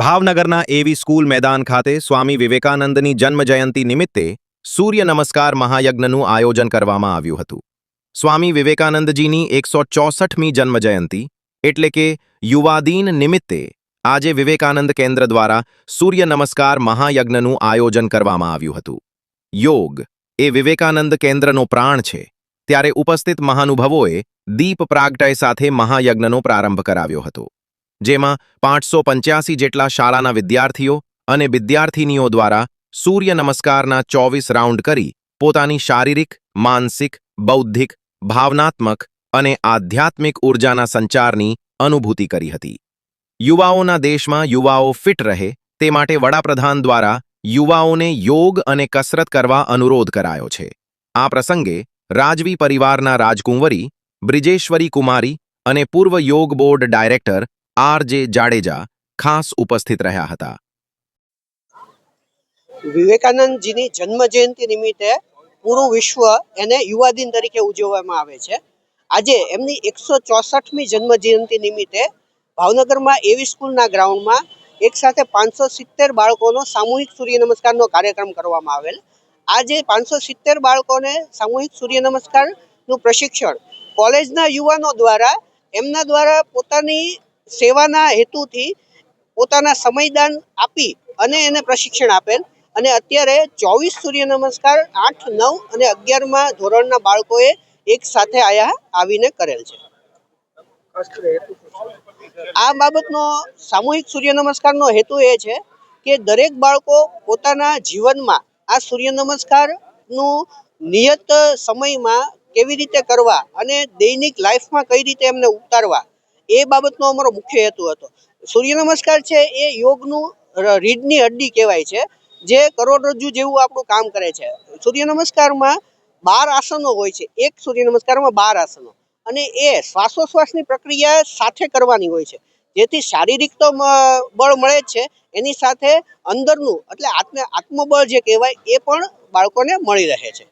ભાવનગરના એવી સ્કૂલ મેદાન ખાતે સ્વામી વિવેકાનંદની જન્મજયંતિ નિમિત્તે સૂર્ય નમસ્કાર મહાયજ્ઞનું આયોજન કરવામાં આવ્યું હતું. સ્વામી વિવેકાનંદજીની એકસો ચોસઠમી જન્મજયંતિ એટલે કે યુવાદીન નિમિત્તે આજે વિવેકાનંદ કેન્દ્ર દ્વારા સૂર્ય નમસ્કાર મહાયજ્ઞનું આયોજન કરવામાં આવ્યું હતું. યોગ એ વિવેકાનંદ કેન્દ્રનો પ્રાણ છે. ત્યારે ઉપસ્થિત મહાનુભાવોએ દીપ પ્રાગટય સાથે મહાયજ્ઞનો પ્રારંભ કરાવ્યો હતો. જેમાં પાંચસો પંચ્યાસી જેટલા શાળાના વિદ્યાર્થીઓ અને વિદ્યાર્થિનીઓ દ્વારા સૂર્ય નમસ્કારના ચોવીસ રાઉન્ડ કરી પોતાની શારીરિક, માનસિક, બૌદ્ધિક, ભાવનાત્મક અને આધ્યાત્મિક ઉર્જાના સંચારની અનુભૂતિ કરી હતી. યુવાઓના દેશમાં યુવાઓ ફિટ રહે તે માટે વડાપ્રધાન દ્વારા યુવાઓને યોગ અને કસરત કરવા અનુરોધ કરાયો છે. આ પ્રસંગે રાજવી પરિવારના રાજકુંવરી, બ્રિજેશ્વરી કુમારી અને પૂર્વ યોગ બોર્ડ ડાયરેક્ટર આર જાડેજા ખાસ ઉપસ્થિત રહ્યા હતા. વિવેકાનંદજીની જન્મ જયંતિ નિમિત્તે પૂરું વિશ્વ એને યુવા દિન તરીકે ઉજવવામાં આવે છે. આજે એમની એકસો ચોસઠમી જન્મ જયંતિ નિમિત્તે ભાવનગરમાં એવી સ્કૂલના ગ્રાઉન્ડમાં એક સાથે પાંચસો સિત્તેર બાળકોનો સામૂહિક સૂર્ય નમસ્કારનો કાર્યક્રમ કરવામાં આવેલ. આજે પાંચસો સિત્તેર બાળકોને સામૂહિક સૂર્ય નમસ્કારનું પ્રશિક્ષણ કોલેજના યુવાનો દ્વારા એમના દ્વારા પોતાની સેવાના હેતુથી પોતાના સમયદાન આપી અને એને પ્રશિક્ષણ આપેલ. અને અત્યારે ચોવીસ સૂર્ય નમસ્કાર, આઠ, નવ અને અગિયારમાં ધોરણના બાળકોએ એક સાથે આયા આવીને કરેલ છે. આ બાબતનો સામૂહિક સૂર્ય નમસ્કારનો હેતુ એ છે કે દરેક બાળકો પોતાના જીવનમાં આ સૂર્ય નમસ્કારનું નિયત સમયમાં કેવી રીતે કરવા અને દૈનિક લાઈફમાં કઈ રીતે એમને ઉતારવા એ બાબતનો અમારો મુખ્ય હેતુ હતો. સૂર્ય નમસ્કાર છે એ યોગનું રીઢની હડ્ડી કહેવાય છે, જે કરોડરજ્જુ જેવું આપણું કામ કરે છે. સૂર્ય નમસ્કારમાં બાર આસનો હોય છે, એક સૂર્ય નમસ્કારમાં બાર આસનો. અને એ શ્વાસોશ્વાસની પ્રક્રિયા સાથે કરવાની હોય છે. જેથી શારીરિક તો બળ મળે જ છે, એની સાથે અંદરનું, એટલે આત્મ, આત્મબળ જે કહેવાય, એ પણ બાળકોને મળી રહે છે.